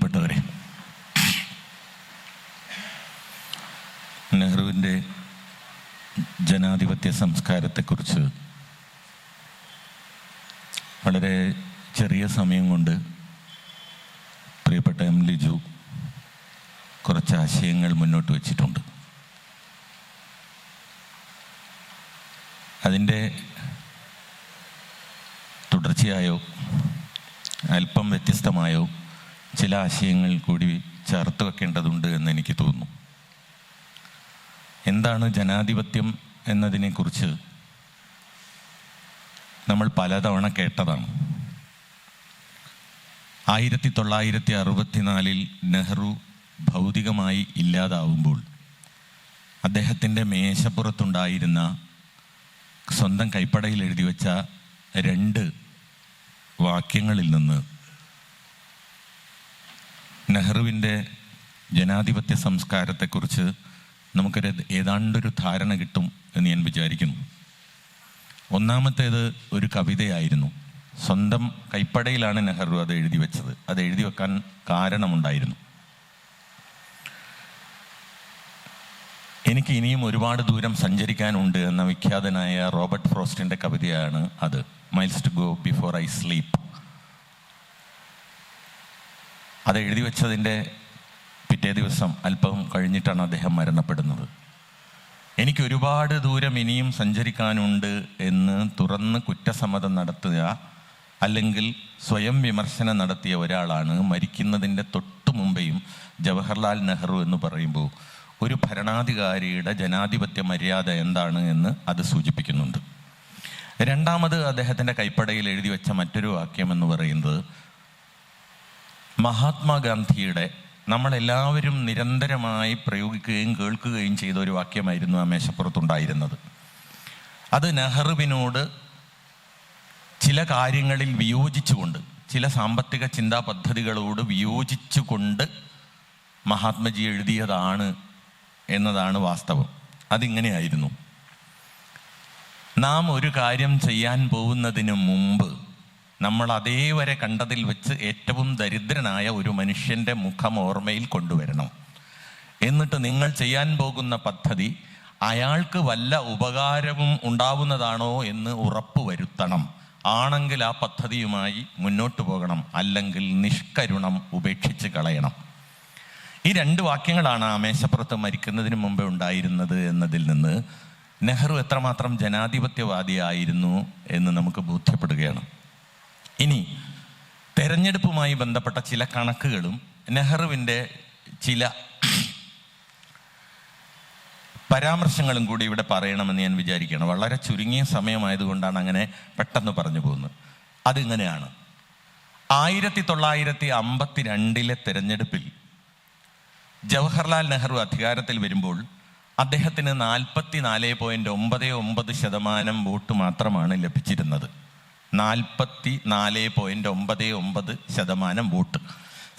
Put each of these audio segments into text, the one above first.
പ്രിയപ്പെട്ടവരെ നെഹ്റുവിന്റെ ജനാധിപത്യ സംസ്കാരത്തെക്കുറിച്ച് വളരെ ചെറിയ സമയം കൊണ്ട് പ്രിയപ്പെട്ട എം ലിജു കുറച്ച് ആശയങ്ങൾ മുന്നോട്ട് വച്ചിട്ടുണ്ട്. അതിന്റെ തുടർച്ചയായോ അല്പം വ്യത്യസ്തമായോ ചില ആശയങ്ങൾ കൂടി ചേർത്ത് വെക്കേണ്ടതുണ്ട് എന്ന് എനിക്ക് തോന്നുന്നു. എന്താണ് ജനാധിപത്യം എന്നതിനെക്കുറിച്ച് നമ്മൾ പലതവണ കേട്ടതാണ്. ആയിരത്തി തൊള്ളായിരത്തി അറുപത്തിനാലിൽ നെഹ്റു ഭൗതികമായി ഇല്ലാതാവുമ്പോൾ അദ്ദേഹത്തിന്റെ മേശപ്പുറത്തുണ്ടായിരുന്ന സ്വന്തം കൈപ്പടയിൽ എഴുതി വച്ച രണ്ട് വാക്യങ്ങളിൽ നിന്ന് നെഹ്റുവിന്റെ ജനാധിപത്യ സംസ്കാരത്തെക്കുറിച്ച് നമുക്കൊരു ഏതാണ്ടൊരു ധാരണ കിട്ടും എന്ന് ഞാൻ വിചാരിക്കുന്നു. ഒന്നാമത്തേത് ഒരു കവിതയായിരുന്നു. സ്വന്തം കൈപ്പടയിലാണ് നെഹ്റു അത് എഴുതി വെച്ചത്. അത് എഴുതി വെക്കാൻ കാരണമുണ്ടായിരുന്നു. എനിക്ക് ഇനിയും ഒരുപാട് ദൂരം സഞ്ചരിക്കാനുണ്ട് എന്ന വിഖ്യാതനായ റോബർട്ട് ഫ്രോസ്റ്റിന്റെ കവിതയാണ് അത്. Miles to go before I sleep. അത് എഴുതി വെച്ചതിന്റെ പിറ്റേ ദിവസം അല്പം കഴിഞ്ഞിട്ടാണ് അദ്ദേഹം മരണപ്പെടുന്നത്. എനിക്ക് ഒരുപാട് ദൂരം ഇനിയും സഞ്ചരിക്കാനുണ്ട് എന്ന് തുറന്ന് കുറ്റസമ്മതം നടത്തുക അല്ലെങ്കിൽ സ്വയം വിമർശനം നടത്തിയ ഒരാളാണ് മരിക്കുന്നതിന്റെ തൊട്ടു മുമ്പെയും ജവഹർലാൽ നെഹ്റു എന്ന് പറയുമ്പോൾ ഒരു ഭരണാധികാരിയുടെ ജനാധിപത്യ മര്യാദ എന്താണ് എന്ന് അത് സൂചിപ്പിക്കുന്നുണ്ട്. രണ്ടാമത് അദ്ദേഹത്തിന്റെ കൈപ്പടയിൽ എഴുതി വെച്ച മറ്റൊരു വാക്യം എന്ന് പറയുന്നത് മഹാത്മാഗാന്ധിയുടെ നമ്മളെല്ലാവരും നിരന്തരമായി പ്രയോഗിക്കുകയും കേൾക്കുകയും ചെയ്ത ഒരു വാക്യമായിരുന്നു ആ മേശപ്പുറത്തുണ്ടായിരുന്നത്. അത് നെഹ്റുവിനോട് ചില കാര്യങ്ങളിൽ വിയോജിച്ചുകൊണ്ട് ചില സാമ്പത്തിക ചിന്താ പദ്ധതികളോട് വിയോജിച്ചുകൊണ്ട് മഹാത്മജി എഴുതിയതാണ് എന്നതാണ് വാസ്തവം. അതിങ്ങനെയായിരുന്നു. നാം ഒരു കാര്യം ചെയ്യാൻ പോകുന്നതിന് മുമ്പ് നമ്മൾ അതേവരെ കണ്ടതിൽ വെച്ച് ഏറ്റവും ദരിദ്രനായ ഒരു മനുഷ്യന്റെ മുഖം ഓർമ്മയിൽ കൊണ്ടുവരണം. എന്നിട്ട് നിങ്ങൾ ചെയ്യാൻ പോകുന്ന പദ്ധതി അയാൾക്ക് വല്ല ഉപകാരവും ഉണ്ടാവുന്നതാണോ എന്ന് ഉറപ്പ് വരുത്തണം. ആണെങ്കിൽ ആ പദ്ധതിയുമായി മുന്നോട്ട് പോകണം. അല്ലെങ്കിൽ നിഷ്കരുണം ഉപേക്ഷിച്ച് കളയണം. ഈ രണ്ട് വാക്യങ്ങളാണ് ആ മേശപ്പുറത്ത് മരിക്കുന്നതിന് മുമ്പേ ഉണ്ടായിരുന്നത് എന്നതിൽ നിന്ന് നെഹ്റു എത്രമാത്രം ജനാധിപത്യവാദിയായിരുന്നു എന്ന് നമുക്ക് ബോധ്യപ്പെടുകയാണ്. ഇനി തെരഞ്ഞെടുപ്പുമായി ബന്ധപ്പെട്ട ചില കണക്കുകളും നെഹ്റുവിന്റെ ചില പരാമർശങ്ങളും കൂടി ഇവിടെ പറയണമെന്ന് ഞാൻ വിചാരിക്കുകയാണ്. വളരെ ചുരുങ്ങിയ സമയമായതുകൊണ്ടാണ് അങ്ങനെ പെട്ടെന്ന് പറഞ്ഞു പോകുന്നത്. അതിങ്ങനെയാണ്. ആയിരത്തി തൊള്ളായിരത്തി അമ്പത്തി രണ്ടിലെ തെരഞ്ഞെടുപ്പിൽ ജവഹർലാൽ നെഹ്റു അധികാരത്തിൽ വരുമ്പോൾ അദ്ദേഹത്തിന് നാൽപ്പത്തി നാല് പോയിന്റ് ഒമ്പത് ഒമ്പത് ശതമാനം വോട്ട് മാത്രമാണ് ലഭിച്ചിരുന്നത്. നാൽപ്പത്തി നാല് പോയിന്റ് ഒമ്പത് ഒമ്പത് ശതമാനം വോട്ട്.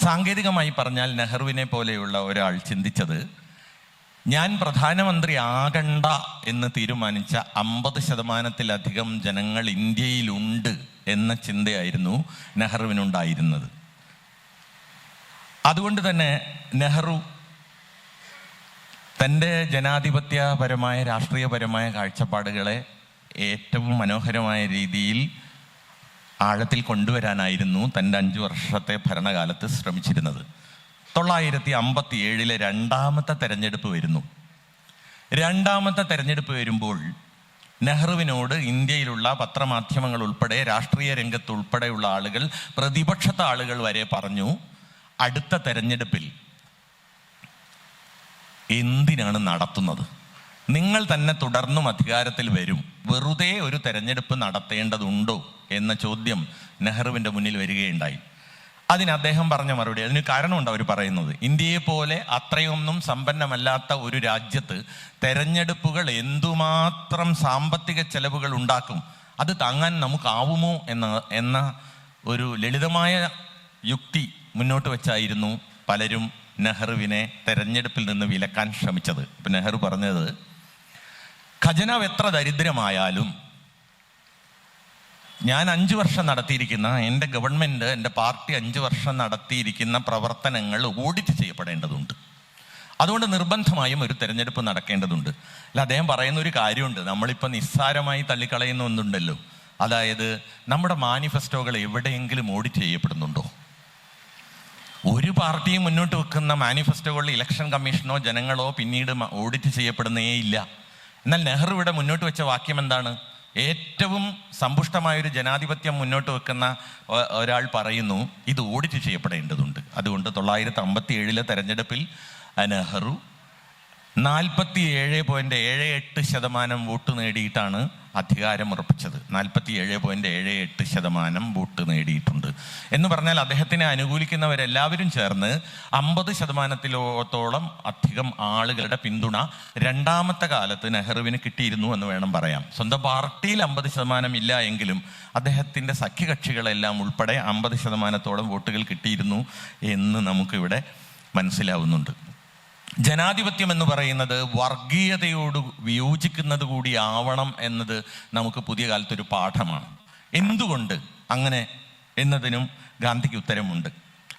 സാങ്കേതികമായി പറഞ്ഞാൽ നെഹ്റുവിനെ പോലെയുള്ള ഒരാൾ ചിന്തിച്ചത് ഞാൻ പ്രധാനമന്ത്രി ആകണ്ട എന്ന് തീരുമാനിച്ച അമ്പത് ശതമാനത്തിലധികം ജനങ്ങൾ ഇന്ത്യയിലുണ്ട് എന്ന ചിന്തയായിരുന്നു നെഹ്റുവിനുണ്ടായിരുന്നത്. അതുകൊണ്ട് തന്നെ നെഹ്റു തന്റെ ജനാധിപത്യപരമായ രാഷ്ട്രീയപരമായ കാഴ്ചപ്പാടുകളെ ഏറ്റവും മനോഹരമായ രീതിയിൽ ആഴത്തിൽ കൊണ്ടുവരാനായിരുന്നു തന്റെ അഞ്ച് വർഷത്തെ ഭരണകാലത്ത് ശ്രമിച്ചിരുന്നത്. തൊള്ളായിരത്തി അമ്പത്തി ഏഴിലെ രണ്ടാമത്തെ തെരഞ്ഞെടുപ്പ് വരുന്നു. രണ്ടാമത്തെ തെരഞ്ഞെടുപ്പ് വരുമ്പോൾ നെഹ്റുവിനോട് ഇന്ത്യയിലുള്ള പത്രമാധ്യമങ്ങൾ ഉൾപ്പെടെ രാഷ്ട്രീയ രംഗത്ത് ഉൾപ്പെടെയുള്ള ആളുകൾ പ്രതിപക്ഷത്തെ ആളുകൾ വരെ പറഞ്ഞു അടുത്ത തെരഞ്ഞെടുപ്പിൽ എന്തിനാണ് നടത്തുന്നത്? നിങ്ങൾ തന്നെ തുടർന്നും അധികാരത്തിൽ വരും. വെറുതെ ഒരു തെരഞ്ഞെടുപ്പ് നടത്തേണ്ടതുണ്ടോ എന്ന ചോദ്യം നെഹ്റുവിന്റെ മുന്നിൽ വരികയുണ്ടായി. അതിന് അദ്ദേഹം പറഞ്ഞ മറുപടി അതിന് കാരണമുണ്ട് അവർ പറയുന്നത്. ഇന്ത്യയെ പോലെ അത്രയൊന്നും സമ്പന്നമല്ലാത്ത ഒരു രാജ്യത്ത് തെരഞ്ഞെടുപ്പുകൾ എന്തുമാത്രം സാമ്പത്തിക ചെലവുകൾ ഉണ്ടാക്കും അത് താങ്ങാൻ നമുക്കാവുമോ എന്ന എന്ന ഒരു ലളിതമായ യുക്തി മുന്നോട്ട് വെച്ചായിരുന്നു പലരും നെഹ്റുവിനെ തെരഞ്ഞെടുപ്പിൽ നിന്ന് വിലക്കാൻ ശ്രമിച്ചത്. ഇപ്പം നെഹ്റു പറഞ്ഞത് ഖജനാവ് എത്ര ദരിദ്രമായാലും ഞാൻ അഞ്ചു വർഷം നടത്തിയിരിക്കുന്ന എന്റെ ഗവൺമെന്റ് എന്റെ പാർട്ടി അഞ്ചു വർഷം നടത്തിയിരിക്കുന്ന പ്രവർത്തനങ്ങൾ ഓഡിറ്റ് ചെയ്യപ്പെടേണ്ടതുണ്ട്. അതുകൊണ്ട് നിർബന്ധമായും ഒരു തെരഞ്ഞെടുപ്പ് നടക്കേണ്ടതുണ്ട്. അല്ല അദ്ദേഹം പറയുന്ന ഒരു കാര്യമുണ്ട്. നമ്മളിപ്പോൾ നിസ്സാരമായി തള്ളിക്കളയുന്ന ഒന്നുണ്ടല്ലോ. അതായത് നമ്മുടെ മാനിഫെസ്റ്റോകൾ എവിടെയെങ്കിലും ഓഡിറ്റ് ചെയ്യപ്പെടുന്നുണ്ടോ? ഒരു പാർട്ടിയും മുന്നോട്ട് വെക്കുന്ന മാനിഫെസ്റ്റോകളിൽ ഇലക്ഷൻ കമ്മീഷനോ ജനങ്ങളോ പിന്നീട് ഓഡിറ്റ് ചെയ്യപ്പെടുന്നേ ഇല്ല. എന്നാൽ നെഹ്റു ഇവിടെ മുന്നോട്ട് വെച്ച വാക്യം എന്താണ്? ഏറ്റവും സമ്പുഷ്ടമായൊരു ജനാധിപത്യം മുന്നോട്ട് വെക്കുന്ന ഒരാൾ പറയുന്നു ഇത് ഓഡിറ്റ് ചെയ്യപ്പെടേണ്ടതുണ്ട്. അതുകൊണ്ട് തൊള്ളായിരത്തി അമ്പത്തി ഏഴിലെ തെരഞ്ഞെടുപ്പിൽ നെഹ്റു നാൽപ്പത്തി ഏഴ് പോയിന്റ് ഏഴ് എട്ട് ശതമാനം വോട്ട് നേടിയിട്ടാണ് അധികാരം ഉറപ്പിച്ചത്. നാൽപ്പത്തി ഏഴ് പോയിന്റ് ഏഴ് എട്ട് ശതമാനം വോട്ട് നേടിയിട്ടുണ്ട്. എന്ന് പറഞ്ഞാൽ അദ്ദേഹത്തിനെ അനുകൂലിക്കുന്നവരെല്ലാവരും ചേർന്ന് അമ്പത് ശതമാനത്തിലോത്തോളം അധികം ആളുകളുടെ പിന്തുണ രണ്ടാമത്തെ കാലത്ത് നെഹ്റുവിന് കിട്ടിയിരുന്നു എന്ന് വേണം പറയാം സ്വന്തം പാർട്ടിയിൽ അമ്പത് ശതമാനം ഇല്ല എങ്കിലും അദ്ദേഹത്തിന്റെ സഖ്യകക്ഷികളെല്ലാം ഉൾപ്പെടെ അമ്പത് ശതമാനത്തോളം വോട്ടുകൾ കിട്ടിയിരുന്നു എന്ന് നമുക്കിവിടെ മനസ്സിലാവുന്നുണ്ട്. ജനാധിപത്യം എന്ന് പറയുന്നത് വർഗീയതയോട് വിയോജിക്കുന്നത് കൂടി ആവണം എന്നത് നമുക്ക് പുതിയ കാലത്തൊരു പാഠമാണ്. എന്തുകൊണ്ട് അങ്ങനെ എന്നതിനും ഗാന്ധിക്ക് ഉത്തരമുണ്ട്.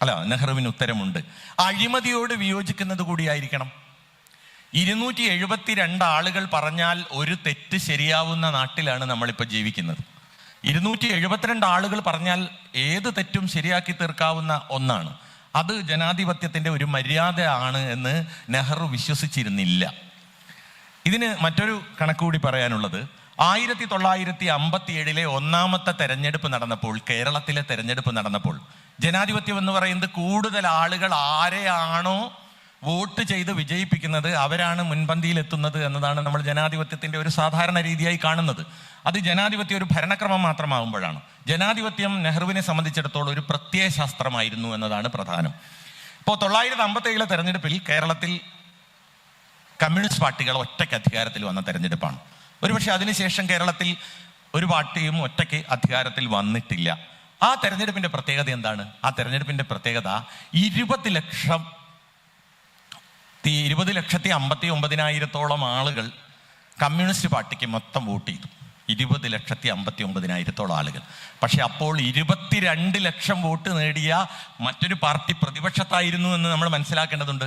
അല്ല നെഹ്റുവിന് ഉത്തരമുണ്ട്. അഴിമതിയോട് വിയോജിക്കുന്നത് കൂടിയായിരിക്കണം ഇരുന്നൂറ്റി എഴുപത്തിരണ്ട് ആളുകൾ പറഞ്ഞാൽ ഒരു തെറ്റ് ശരിയാവുന്ന നാട്ടിലാണ് നമ്മളിപ്പോൾ ജീവിക്കുന്നത്. ഇരുന്നൂറ്റി എഴുപത്തിരണ്ട് ആളുകൾ പറഞ്ഞാൽ ഏത് തെറ്റും ശരിയാക്കി തീർക്കാവുന്ന ഒന്നാണ്. അത് ജനാധിപത്യത്തിന്റെ ഒരു മര്യാദ ആണ് എന്ന് നെഹ്റു വിശ്വസിച്ചിരുന്നില്ല. ഇതിന് മറ്റൊരു കണക്ക് കൂടി പറയാനുള്ളത്. ആയിരത്തി തൊള്ളായിരത്തി അമ്പത്തി ഏഴിലെ ഒന്നാമത്തെ തെരഞ്ഞെടുപ്പ് നടന്നപ്പോൾ കേരളത്തിലെ തെരഞ്ഞെടുപ്പ് നടന്നപ്പോൾ ജനാധിപത്യം എന്ന് പറയുന്നത് കൂടുതൽ ആളുകൾ ആരെയാണോ വോട്ട് ചെയ്ത് വിജയിപ്പിക്കുന്നത് അവരാണ് മുൻപന്തിയിൽ എത്തുന്നത് എന്നതാണ് നമ്മൾ ജനാധിപത്യത്തിന്റെ ഒരു സാധാരണ രീതിയായി കാണുന്നത്. അത് ജനാധിപത്യം ഒരു ഭരണക്രമം മാത്രമാകുമ്പോഴാണ് ജനാധിപത്യം നെഹ്റുവിനെ സംബന്ധിച്ചിടത്തോളം ഒരു പ്രത്യയശാസ്ത്രമായിരുന്നു എന്നതാണ് പ്രധാനം. ഇപ്പോൾ തൊള്ളായിരത്തി അമ്പത്തി ഏഴിലെ തെരഞ്ഞെടുപ്പിൽ കേരളത്തിൽ കമ്മ്യൂണിസ്റ്റ് പാർട്ടികൾ ഒറ്റയ്ക്ക് അധികാരത്തിൽ വന്ന തെരഞ്ഞെടുപ്പാണ്. ഒരുപക്ഷെ അതിനുശേഷം കേരളത്തിൽ ഒരു പാർട്ടിയും ഒറ്റയ്ക്ക് അധികാരത്തിൽ വന്നിട്ടില്ല. ആ തെരഞ്ഞെടുപ്പിന്റെ പ്രത്യേകത എന്താണ്? ആ തെരഞ്ഞെടുപ്പിന്റെ പ്രത്യേകത ഇരുപത് ലക്ഷം തി- ഇരുപത് ലക്ഷത്തി അമ്പത്തി ഒമ്പതിനായിരത്തോളം ആളുകൾ കമ്മ്യൂണിസ്റ്റ് പാർട്ടിക്ക് മൊത്തം വോട്ട് ചെയ്തു. ഇരുപത് ലക്ഷത്തി അമ്പത്തി ഒമ്പതിനായിരത്തോളം ആളുകൾ. പക്ഷെ അപ്പോൾ ഇരുപത്തിരണ്ട് ലക്ഷം വോട്ട് നേടിയ മറ്റൊരു പാർട്ടി പ്രതിപക്ഷത്തായിരുന്നു എന്ന് നമ്മൾ മനസ്സിലാക്കേണ്ടതുണ്ട്.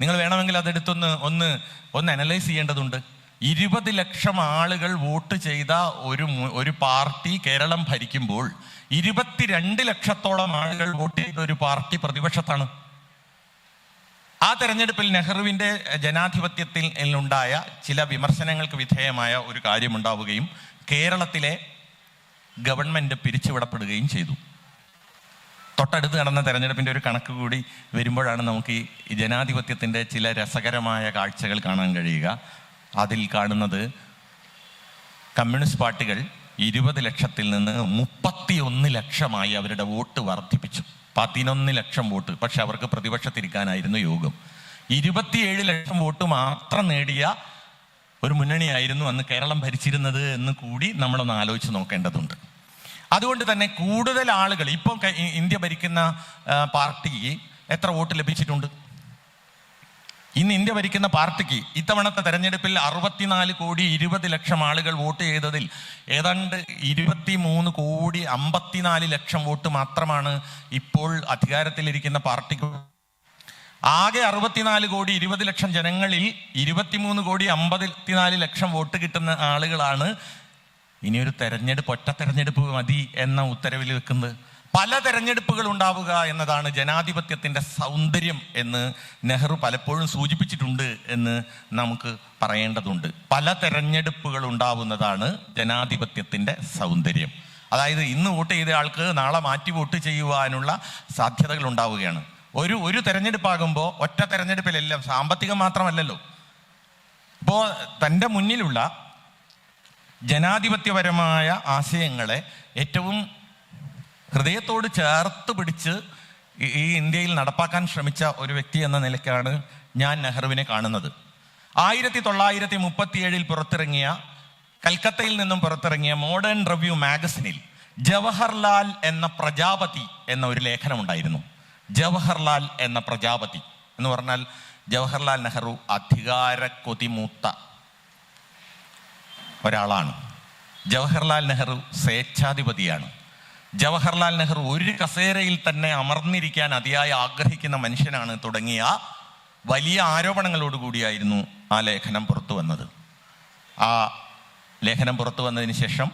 നിങ്ങൾ വേണമെങ്കിൽ അതെടുത്തൊന്ന് ഒന്ന് ഒന്ന് അനലൈസ് ചെയ്യേണ്ടതുണ്ട്. ഇരുപത് ലക്ഷം ആളുകൾ വോട്ട് ചെയ്ത ഒരു ഒരു പാർട്ടി കേരളം ഭരിക്കുമ്പോൾ ഇരുപത്തിരണ്ട് ലക്ഷത്തോളം ആളുകൾ വോട്ട് ചെയ്ത ഒരു പാർട്ടി പ്രതിപക്ഷത്താണ്. ആ തെരഞ്ഞെടുപ്പിൽ നെഹ്റുവിന്റെ ജനാധിപത്യത്തിൽ ഉണ്ടായ ചില വിമർശനങ്ങൾക്ക് വിധേയമായ ഒരു കാര്യമുണ്ടാവുകയും കേരളത്തിലെ ഗവൺമെന്റ് പിരിച്ചുവിടപ്പെടുകയും ചെയ്തു. തൊട്ടടുത്ത് നടന്ന തെരഞ്ഞെടുപ്പിന്റെ ഒരു കണക്ക് കൂടി വരുമ്പോഴാണ് നമുക്ക് ഈ ജനാധിപത്യത്തിന്റെ ചില രസകരമായ കാഴ്ചകൾ കാണാൻ കഴിയുക. അതിൽ കാണുന്നത് കമ്മ്യൂണിസ്റ്റ് പാർട്ടികൾ ഇരുപത് ലക്ഷത്തിൽ നിന്ന് മുപ്പത്തി ലക്ഷമായി അവരുടെ വോട്ട് വർദ്ധിപ്പിച്ചു. പതിനൊന്ന് ലക്ഷം വോട്ട്. പക്ഷെ അവർക്ക് പ്രതിപക്ഷത്തിരിക്കാനായിരുന്നു യോഗം. ഇരുപത്തിയേഴ് ലക്ഷം വോട്ട് മാത്രം നേടിയ ഒരു മുന്നണിയായിരുന്നു അന്ന് കേരളം ഭരിച്ചിരുന്നത് എന്ന് കൂടി നമ്മളൊന്ന് ആലോചിച്ച് നോക്കേണ്ടതുണ്ട്. അതുകൊണ്ട് തന്നെ കൂടുതൽ ആളുകൾ ഇപ്പം ഇന്ത്യ ഭരിക്കുന്ന പാർട്ടിക്ക് എത്ര വോട്ട് ലഭിച്ചിട്ടുണ്ട്? ഇന്ന് ഇന്ത്യ ഭരിക്കുന്ന പാർട്ടിക്ക് ഇത്തവണത്തെ തെരഞ്ഞെടുപ്പിൽ അറുപത്തിനാല് കോടി ഇരുപത് ലക്ഷം ആളുകൾ വോട്ട് ചെയ്തതിൽ ഏതാണ്ട് ഇരുപത്തി മൂന്ന് കോടി അമ്പത്തിനാല് ലക്ഷം വോട്ട് മാത്രമാണ് ഇപ്പോൾ അധികാരത്തിലിരിക്കുന്ന പാർട്ടിക്ക്. ആകെ അറുപത്തിനാല് കോടി ഇരുപത് ലക്ഷം ജനങ്ങളിൽ ഇരുപത്തിമൂന്ന് കോടി അമ്പത്തിനാല് ലക്ഷം വോട്ട് കിട്ടുന്ന ആളുകളാണ് ഇനിയൊരു തെരഞ്ഞെടുപ്പ് ഒറ്റ തെരഞ്ഞെടുപ്പ് മതി എന്ന ഉത്തരവിൽ വെക്കുന്നത് പല തെരഞ്ഞെടുപ്പുകൾ ഉണ്ടാവുക എന്നതാണ് ജനാധിപത്യത്തിന്റെ സൗന്ദര്യം എന്ന് നെഹ്റു പലപ്പോഴും സൂചിപ്പിച്ചിട്ടുണ്ട് എന്ന് നമുക്ക് പറയേണ്ടതുണ്ട്. പല തെരഞ്ഞെടുപ്പുകൾ ഉണ്ടാവുന്നതാണ് ജനാധിപത്യത്തിന്റെ സൗന്ദര്യം. അതായത് ഇന്ന് വോട്ട് ചെയ്ത ആൾക്ക് നാളെ മാറ്റി വോട്ട് ചെയ്യുവാനുള്ള സാധ്യതകൾ ഉണ്ടാവുകയാണ്. ഒരു ഒരു തെരഞ്ഞെടുപ്പാകുമ്പോൾ ഒറ്റ തെരഞ്ഞെടുപ്പിലെല്ലാം സാമ്പത്തികം മാത്രമല്ലല്ലോ. ഇപ്പോൾ തന്റെ മുന്നിലുള്ള ജനാധിപത്യപരമായ ആശയങ്ങളെ ഏറ്റവും ഹൃദയത്തോട് ചേർത്ത് പിടിച്ച് ഈ- ഇന്ത്യയിൽ നടപ്പാക്കാൻ ശ്രമിച്ച ഒരു വ്യക്തി എന്ന നിലയ്ക്കാണ് ഞാൻ നെഹ്റുവിനെ കാണുന്നത്. ആയിരത്തി തൊള്ളായിരത്തി മുപ്പത്തിയേഴിൽ പുറത്തിറങ്ങിയ കൽക്കത്തയിൽ നിന്നും പുറത്തിറങ്ങിയ മോഡേൺ റിവ്യൂ മാഗസിനിൽ ജവഹർലാൽ എന്ന പ്രജാപതി എന്ന ഒരു ലേഖനമുണ്ടായിരുന്നു. ജവഹർലാൽ എന്ന പ്രജാപതി എന്ന് പറഞ്ഞാൽ ജവഹർലാൽ നെഹ്റു അധികാര കൊതിമൂത്ത ഒരാളാണ്. ജവഹർലാൽ നെഹ്റു സ്വേച്ഛാധിപതിയാണ്. ജവഹർലാൽ നെഹ്റു ഒരു കസേരയിൽ തന്നെ അമർന്നിരിക്കാൻ അതിയായി ആഗ്രഹിക്കുന്ന മനുഷ്യനാണ് തുടങ്ങിയ വലിയ ആരോപണങ്ങളോട് കൂടിയായിരുന്നു ആ ലേഖനം പുറത്തു വന്നത്. ആ ലേഖനം പുറത്തു വന്നതിന് ശേഷം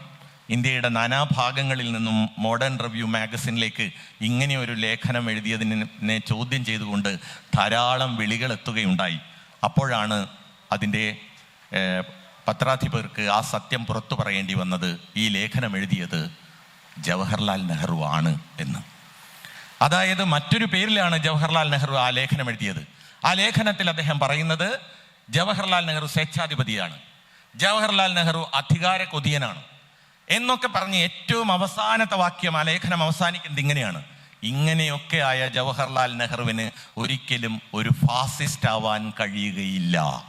ഇന്ത്യയുടെ നാനാഭാഗങ്ങളിൽ നിന്നും മോഡേൺ റിവ്യൂ മാഗസിനിലേക്ക് ഇങ്ങനെ ഒരു ലേഖനം എഴുതിയതിനെ ചോദ്യം ചെയ്തുകൊണ്ട് ധാരാളം വിളികൾ എത്തുകയുണ്ടായി. അപ്പോഴാണ് അതിന്റെ പത്രാധിപർക്ക് ആ സത്യം പുറത്തു പറയേണ്ടി വന്നത് ഈ ലേഖനം എഴുതിയത്. ജവഹർലാൽ നെഹ്റു ആണ് എന്ന്. അതായത് മറ്റൊരു പേരിലാണ് ജവഹർലാൽ നെഹ്റു ആ ലേഖനം എഴുതിയത്. ആ ലേഖനത്തിൽ അദ്ദേഹം പറയുന്നത് ജവഹർലാൽ നെഹ്റു സ്വേച്ഛാധിപതിയാണ്. ജവഹർലാൽ നെഹ്റു അധികാര കൊതിയനാണ്. എന്നൊക്കെ പറഞ്ഞ് ഏറ്റവും അവസാനത്തെ വാക്യം ആ ലേഖനം അവസാനിക്കുന്നത് ഇങ്ങനെയാണ്. ഇങ്ങനെയൊക്കെ ആയ ജവഹർലാൽ നെഹ്റുവിന് ഒരിക്കലും ഒരു ഫാസിസ്റ്റ് ആവാൻ കഴിയുകയില്ല.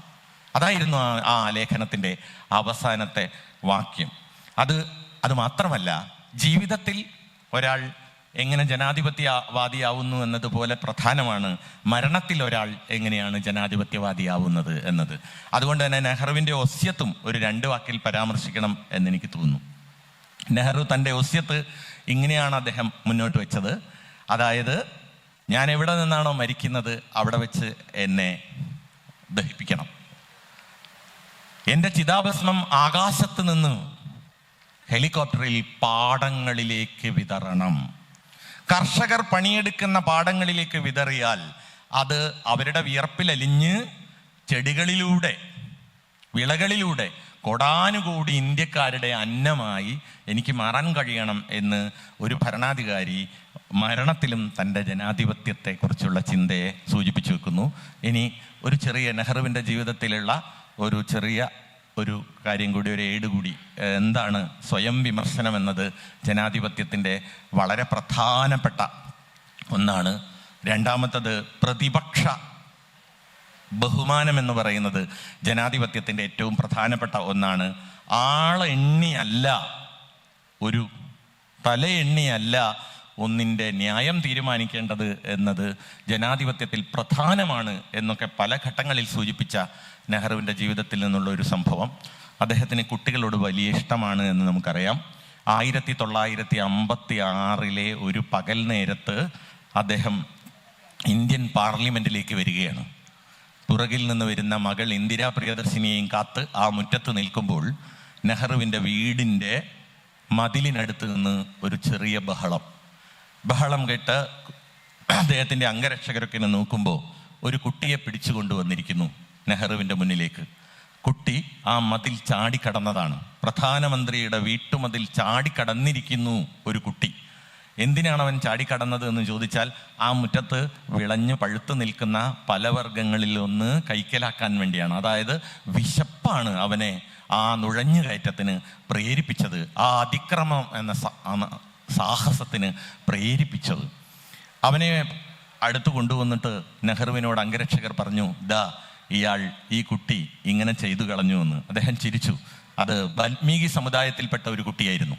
അതായിരുന്നു ആ- ലേഖനത്തിന്റെ അവസാനത്തെ വാക്യം. അത് അത് മാത്രമല്ല ജീവിതത്തിൽ ഒരാൾ എങ്ങനെ ജനാധിപത്യവാദിയാവുന്നു എന്നതുപോലെ പ്രധാനമാണ്. മരണത്തിൽ ഒരാൾ എങ്ങനെയാണ് ജനാധിപത്യവാദിയാവുന്നത് എന്നത്. അതുകൊണ്ട് തന്നെ നെഹ്റുവിന്റെ ഒസ്യത്തും ഒരു രണ്ട് വാക്കിൽ പരാമർശിക്കണം എന്നെനിക്ക് തോന്നുന്നു. നെഹ്റു തന്റെ ഒസ്യത്ത് ഇങ്ങനെയാണ് അദ്ദേഹം മുന്നോട്ട് വെച്ചത്. അതായത് ഞാൻ എവിടെ നിന്നാണോ മരിക്കുന്നത് അവിടെ വെച്ച് എന്നെ ദഹിപ്പിക്കണം. എന്റെ ചിതാഭസ്മം ആകാശത്ത് നിന്ന് ഹെലികോപ്റ്ററിൽ പാടങ്ങളിലേക്ക് വിതറണം. കർഷകർ പണിയെടുക്കുന്ന പാടങ്ങളിലേക്ക് വിതറിയാൽ അത് അവരുടെ വിയർപ്പിലലിഞ്ഞ് ചെടികളിലൂടെ വിളകളിലൂടെ കൊടാനുകൂടി ഇന്ത്യക്കാരുടെ അന്നമായി എനിക്ക് മാറാൻ കഴിയണം എന്ന് ഒരു ഭരണാധികാരി മരണത്തിലും തന്റെ ജനാധിപത്യത്തെക്കുറിച്ചുള്ള ചിന്തയെ സൂചിപ്പിച്ചു വെക്കുന്നു. ഇനി ഒരു ചെറിയ നെഹ്റുവിന്റെ ജീവിതത്തിലുള്ള ഒരു ചെറിയ ഒരു കാര്യം കൂടി ഒരു ഏട് കൂടി. എന്താണ് സ്വയം വിമർശനം എന്നത് ജനാധിപത്യത്തിന്റെ വളരെ പ്രധാനപ്പെട്ട ഒന്നാണ്. രണ്ടാമത്തത് പ്രതിപക്ഷ ബഹുമാനം എന്ന് പറയുന്നത് ജനാധിപത്യത്തിന്റെ ഏറ്റവും പ്രധാനപ്പെട്ട ഒന്നാണ്. ആളെണ്ണിയല്ല ഒരു തല എണ്ണിയല്ല ഒന്നിന്റെ ന്യായം തീരുമാനിക്കേണ്ടത് എന്നത് ജനാധിപത്യത്തിൽ പ്രധാനമാണ് എന്നൊക്കെ പല ഘട്ടങ്ങളിൽ സൂചിപ്പിച്ച നെഹ്റുവിന്റെ ജീവിതത്തിൽ നിന്നുള്ള ഒരു സംഭവം. അദ്ദേഹത്തിന് കുട്ടികളോട് വലിയ ഇഷ്ടമാണ് എന്ന് നമുക്കറിയാം. ആയിരത്തി തൊള്ളായിരത്തി അമ്പത്തി ആറിലെ ഒരു പകൽ നേരത്ത് അദ്ദേഹം ഇന്ത്യൻ പാർലമെന്റിലേക്ക് വരികയാണ്. പുറകിൽ നിന്ന് വരുന്ന മകൾ ഇന്ദിരാ പ്രിയദർശിനിയെയും കാത്ത് ആ മുറ്റത്ത് നിൽക്കുമ്പോൾ നെഹ്റുവിന്റെ വീടിന്റെ മതിലിനടുത്ത് നിന്ന് ഒരു ചെറിയ ബഹളം. ബഹളം കേട്ട് അദ്ദേഹത്തിന്റെ അംഗരക്ഷകരൊക്കെ നോക്കുമ്പോൾ ഒരു കുട്ടിയെ പിടിച്ചു കൊണ്ടുവന്നിരിക്കുന്നു നെഹ്റുവിന്റെ മുന്നിലേക്ക്. കുട്ടി ആ മതിൽ ചാടിക്കടന്നതാണ് പ്രധാനമന്ത്രിയുടെ വീട്ടുമതിൽ ചാടിക്കടന്നിരിക്കുന്നു ഒരു കുട്ടി. എന്തിനാണ് അവൻ ചാടിക്കടന്നത് എന്ന് ചോദിച്ചാൽ ആ മുറ്റത്ത് വിളഞ്ഞു പഴുത്തു നിൽക്കുന്ന പലവർഗങ്ങളിൽ ഒന്ന് കൈക്കലാക്കാൻ വേണ്ടിയാണ്. അതായത് വിശപ്പാണ് അവനെ ആ നുഴഞ്ഞു കയറ്റത്തിന് പ്രേരിപ്പിച്ചത് ആ അതിക്രമം എന്ന സാഹസത്തിന് പ്രേരിപ്പിച്ചത്. അവനെ അടുത്ത് കൊണ്ടുവന്നിട്ട് നെഹ്റുവിനോട് അംഗരക്ഷകർ പറഞ്ഞു ദാ ഇയാൾ ഈ കുട്ടി ഇങ്ങനെ ചെയ്തു കളഞ്ഞു എന്ന് അദ്ദേഹം ചിരിച്ചു. അത് വാൽമീകി സമുദായത്തിൽപ്പെട്ട ഒരു കുട്ടിയായിരുന്നു.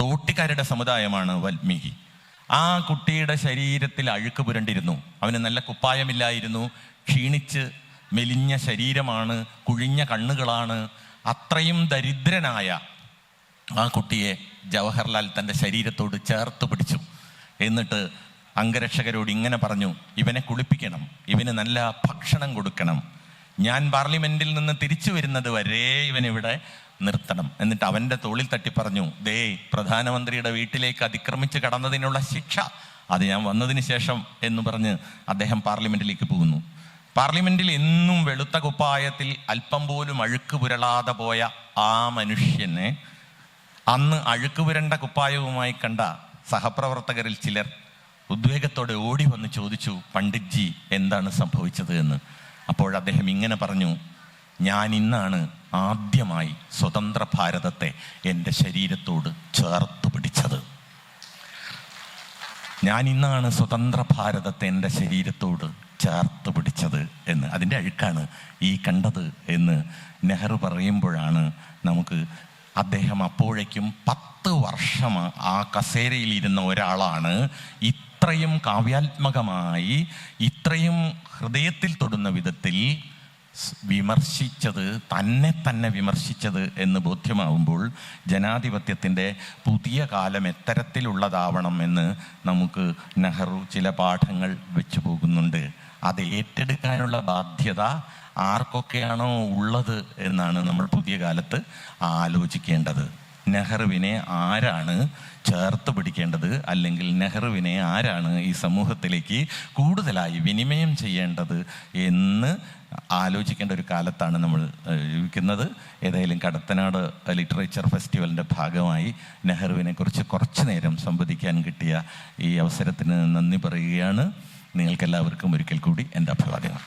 തോട്ടിക്കാരുടെ സമുദായമാണ് വാൽമീകി ആ കുട്ടിയുടെ ശരീരത്തിൽ അഴുക്ക് പുരണ്ടിരുന്നു. അവന് നല്ല കുപ്പായമില്ലായിരുന്നു. ക്ഷീണിച്ച് മെലിഞ്ഞ ശരീരമാണ് കുഴിഞ്ഞ കണ്ണുകളാണ്. അത്രയും ദരിദ്രനായ ആ കുട്ടിയെ ജവഹർലാൽ തന്റെ ശരീരത്തോട് ചേർത്ത് പിടിച്ചു. എന്നിട്ട് അംഗരക്ഷകരോട് ഇങ്ങനെ പറഞ്ഞു ഇവനെ കുളിപ്പിക്കണം. ഇവന് നല്ല ഭക്ഷണം കൊടുക്കണം. ഞാൻ പാർലമെന്റിൽ നിന്ന് തിരിച്ചു വരുന്നത് വരെ ഇവൻ ഇവിടെ നിർത്തണം. എന്നിട്ട് അവന്റെ തോളിൽ തട്ടി പറഞ്ഞു ദേ പ്രധാനമന്ത്രിയുടെ വീട്ടിലേക്ക് അതിക്രമിച്ച് കടന്നതിനുള്ള ശിക്ഷ. അത് ഞാൻ വന്നതിന് ശേഷം എന്ന് പറഞ്ഞ് അദ്ദേഹം പാർലമെന്റിലേക്ക് പോകുന്നു. പാർലമെന്റിൽ എന്നും വെളുത്ത കുപ്പായത്തിൽ അല്പം പോലും അഴുക്ക് പുരളാതെ പോയ ആ മനുഷ്യനെ അന്ന് അഴുക്ക് പുരണ്ട കുപ്പായവുമായി കണ്ട സഹപ്രവർത്തകരിൽ ചിലർ ഉദ്വേഗത്തോടെ ഓടി വന്ന് ചോദിച്ചു പണ്ഡിറ്റ് ജി എന്താണ് സംഭവിച്ചത്? എന്ന്. അപ്പോൾ അദ്ദേഹം ഇങ്ങനെ പറഞ്ഞു ഞാൻ ഇന്നാണ് ആദ്യമായി സ്വതന്ത്ര ഭാരതത്തെ എന്റെ ശരീരത്തോട് ചേർത്ത് പിടിച്ചത്. ഞാൻ ഇന്നാണ് സ്വതന്ത്ര ഭാരതത്തെ എന്റെ ശരീരത്തോട് ചേർത്ത് പിടിച്ചത് എന്ന്. അതിന്റെ അഴുക്കാണ് ഈ കണ്ടത് എന്ന് നെഹ്റു പറയുമ്പോഴാണ് നമുക്ക് അദ്ദേഹം അപ്പോഴേക്കും പത്ത് വർഷം ആ കസേരയിലിരുന്ന ഒരാളാണ് ഒരാളാണ് ഇത്രയും കാവ്യാത്മകമായി ഇത്രയും ഹൃദയത്തിൽ തൊടുന്ന വിധത്തിൽ വിമർശിച്ചത് തന്നെ തന്നെ വിമർശിച്ചത് എന്ന് ബോധ്യമാവുമ്പോൾ ജനാധിപത്യത്തിന്റെ പുതിയ കാലം എത്തരത്തിലുള്ളതാവണം എന്ന് നമുക്ക് നെഹ്റു ചില പാഠങ്ങൾ വെച്ചു പോകുന്നുണ്ട്. അത് ഏറ്റെടുക്കാനുള്ള ബാധ്യത ആർക്കൊക്കെയാണോ ഉള്ളത് എന്നാണ് നമ്മൾ പുതിയ കാലത്ത് ആലോചിക്കേണ്ടത്. നെഹ്റുവിനെ ആരാണ് ചേർത്ത് പിടിക്കേണ്ടത്? അല്ലെങ്കിൽ നെഹ്റുവിനെ ആരാണ് ഈ സമൂഹത്തിലേക്ക് കൂടുതലായി വിനിമയം ചെയ്യേണ്ടത് എന്ന് ആലോചിക്കേണ്ട ഒരു കാലത്താണ് നമ്മൾ ജീവിക്കുന്നത്. ഏതായാലും കടത്തനാട് ലിറ്ററേച്ചർ ഫെസ്റ്റിവലിന്റെ ഭാഗമായി നെഹ്റുവിനെ കുറിച്ച് കുറച്ച് നേരം സംവദിക്കാൻ കിട്ടിയ ഈ അവസരത്തിന് നന്ദി പറയുകയാണ്. നിങ്ങൾക്കെല്ലാവർക്കും ഒരിക്കൽ കൂടി എന്റെ അഭിവാദ്യങ്ങൾ.